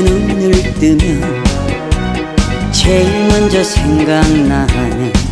눈을 뜨면 제일 먼저 생각나는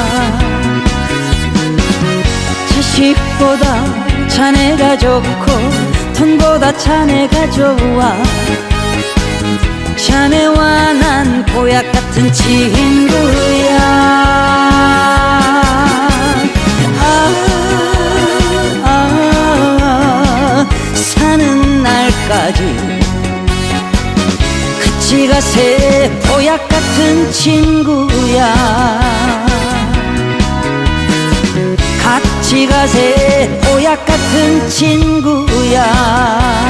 자식보다 자네가 좋고 돈보다 자네가 좋아. 자네와 난 보약 같은 친구야. 아, 아, 사는 날까지 같이 가세 보약 같은 친구야 시가세. 오약 같은 친구야.